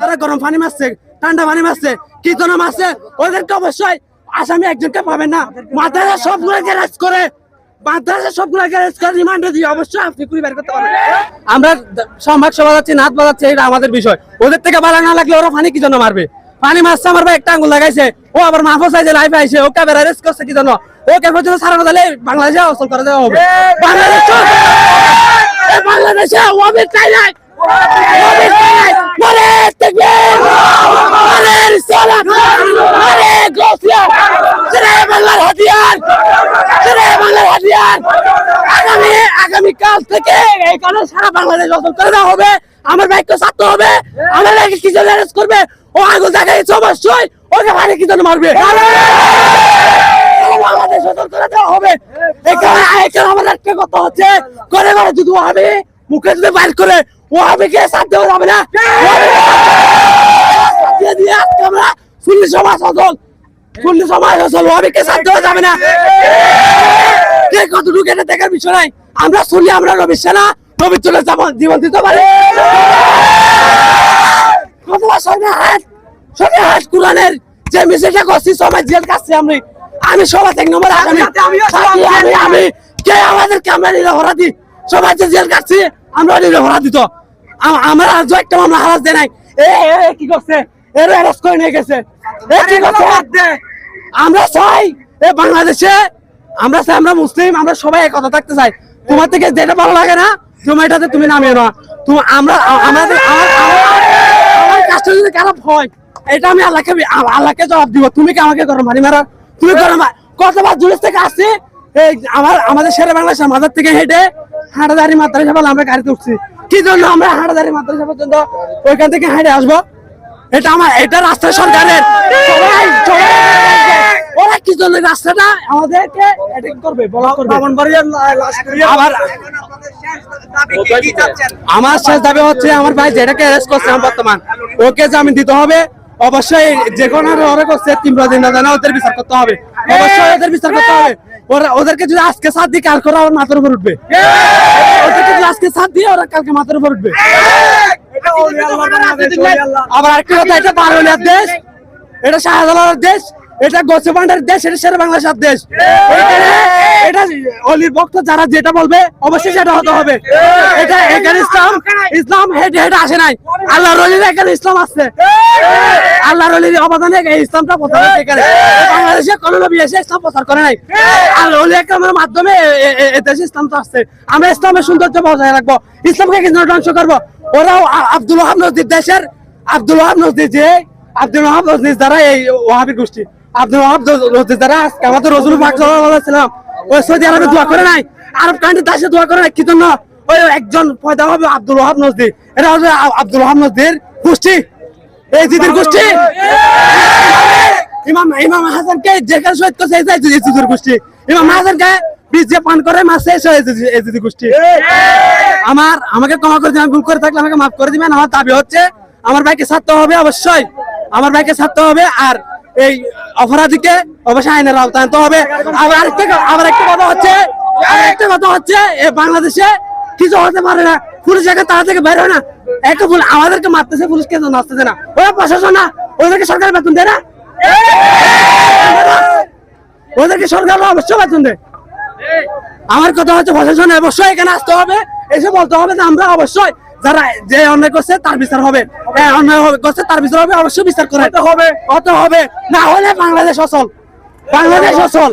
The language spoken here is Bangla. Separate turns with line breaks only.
তারা গরম পানি মারছে, ঠান্ডা পানি মারছে, কি জন্য মারছে? ওদেরকে অবশ্যই আসামি একজনকে পাবেন না। মাদ্রাসা সবগুলো গ্যারেজ করে। আমরা সম্ভাগ সভা যাচ্ছি, নাচ বাজাচ্ছি, এটা আমাদের বিষয়। ওদের থেকে ভালো না লাগলে ওরা পানি কি জন্য মারবে? পানি মারছে আমার ভাই, একটা আঙ্গুল লাগাইছে। ও আবার মাহফুজ আইছে লাইফে আইছে, ওকে আবার অ্যারেস্ট করছে কি জন্য? ওকে পর্যন্ত সারানো দিলে বাংলাদেশে অসল করে দেওয়া হবে। বাংলাদেশ বাংলাদেশে ওয়াবির চাই নাই! ওয়াবির চাই নাই! মরে তাকবীর মরে, রিসালাত! মরে গোসিয়া সেরে বাংলার হাতিয়ার! বাংলার আগামী আগামী কাল থেকে সারা বাংলাদেশ অসল করে দেওয়া হবে। আমার ভাইকে ছাড়তে হবে। আমার কি জন্য করবে? ও আগুন দেখাইছে অবশ্যই। কি জন্য মারবে? বাংলাদেশ হবে। কথা হচ্ছে করে করে যদি হবে মুখে যদি বাইর করে ও হবে কে দেওয়া যাবে না। দিয়ে সমাজ অচল সুন্নি সমাজ অচল ও হবে কে দেওয়া যাবে না। কে কতটুকু এটা দেখার বিষয় নাই। আমরা শুনি আমরা রবি সেনা পবিত্র জীবন জীবন দিতে পারি। কতবার সঙ্গে হাত সঙ্গে হাত কোরআনের যে মিছিলটা করছি সবাই জেল কাটছি আমি। আমি সবাই এক নম্বর আমি আমি কে আমাদেরকে আমরা নিরহরা দিই সবাই যে জেল কাটছি আমরা দিত। আম- আমরা আজ একটা মামলা হারাস দেয় নাই। এ কি করছে? এর অ্যারেস্ট করে নিয়ে গেছে। এ কি করছে? আমরা চাই এ বাংলাদেশে আমরা আমরা মুসলিম, আমরা সবাই এক কথা থাকতে চাই। তোমার থেকে যেটা ভালো লাগে না তুমি এটাতে তুমি নামিয়ে না। তুমি আমরা, আমাদের, আমার কাজটা যদি খারাপ হয়, এটা আমি আল্লাহকে আল্লাহকে জবাব দিব। তুমি কি আমাকে করো মারি মারা তুমি করো কতবার জুড়ে থেকে আসছি? এই আমার, আমাদের শেরে বাংলাদেশের মাজার থেকে হেঁটে হাটাদারি মাদ্রাসা বলে আমরা গাড়িতে উঠছি। কি জন্য আমরা হাটাদারি মাদ্রাসা পর্যন্ত ওইখান থেকে হেঁটে আসব? এটা আমার, এটা রাস্তা সরকারের। জন্য রাস্তাটা আমাদেরকে অ্যাটাক করবে ব্লক করবে। আবার আমার শেষ দাবি হচ্ছে আমার ভাই যেটাকে অ্যারেস্ট করছে আমার বর্তমান ওকে জামিন দিতে হবে। অবশ্যই যে কোনো ওরা করছে দিন না জানা ওদের বিচার করতে হবে। অবশ্যই ওদের বিচার করতে হবে। ওরা ওদেরকে যদি আজকে সাত দিয়ে কাল করে আমার মাথার উপর উঠবে। ওদেরকে যদি আজকে সাত দিয়ে ওরা কালকে মাথার উপর উঠবে। আবার আরেকটা কথা এটা বারোলিয়ার দেশ এটা শাহজালালের দেশ। এটা গোসেবান্ডার দেশ, এটা সেরা বাংলাদেশের দেশ। এটা অলির ভক্ত যারা যেটা বলবে, অবশ্যই সেটা হতে হবে। এটা এখানে ইসলাম ইসলাম হেঁটে হেঁটে আসে নাই। আল্লাহ রলির এখানে ইসলাম আসছে আল্লাহ রলির অবদানে এই ইসলামটা প্রচার হয়েছে এখানে। বাংলাদেশে কোনো নবী এসে ইসলাম প্রচার করে নাই। আল্লাহ রলি একরামের মাধ্যমে দেশে ইসলামটা আসছে আমরা ইসলামের সৌন্দর্য বজায় রাখব। ইসলামকে কিন্তু ধ্বংস করব। ওরাও আব্দুল ওহাব নজদির দেশের আব্দুল ওহাব নজদির যে, আব্দুল ওহাব নজদির দ্বারা এই ওহাবির গোষ্ঠী। গোষ্ঠী। আমার আমাকে করে ভুল করে থাকলে আমাকে মাফ করে দিবেন। আমার দাবি হচ্ছে, আমার ভাইকে ছাড়তে হবে অবশ্যই। আমার ভাইকে ছাড়তে হবে, আর এই অপরাধীকে অবশ্যই আইনের আওতায় আনতে হবে। আবার আরেকটা আবার একটা কথা হচ্ছে একটা কথা হচ্ছে, এ বাংলাদেশে কিছু হতে পারে না। পুলিশ একা তারা থেকে বের হয় না। একটা ভুল আমাদেরকে মারতেছে, পুলিশ কেন নাচতেছে না? ওরা প্রশাসন না, ওদেরকে সরকার বেতন দেয় না? ওদেরকে সরকার অবশ্যই বেতন দেয়। আমার কথা হচ্ছে প্রশাসন অবশ্যই এখানে আসতে হবে। এসে বলতে হবে যে আমরা অবশ্যই যারা যে অন্যায় করছে তার বিচার হবে। অন্যায় করছে তার বিচার হবে অবশ্যই বিচার করা হবে। অত হবে। না হলে বাংলাদেশ অচল। বাংলাদেশ অচল।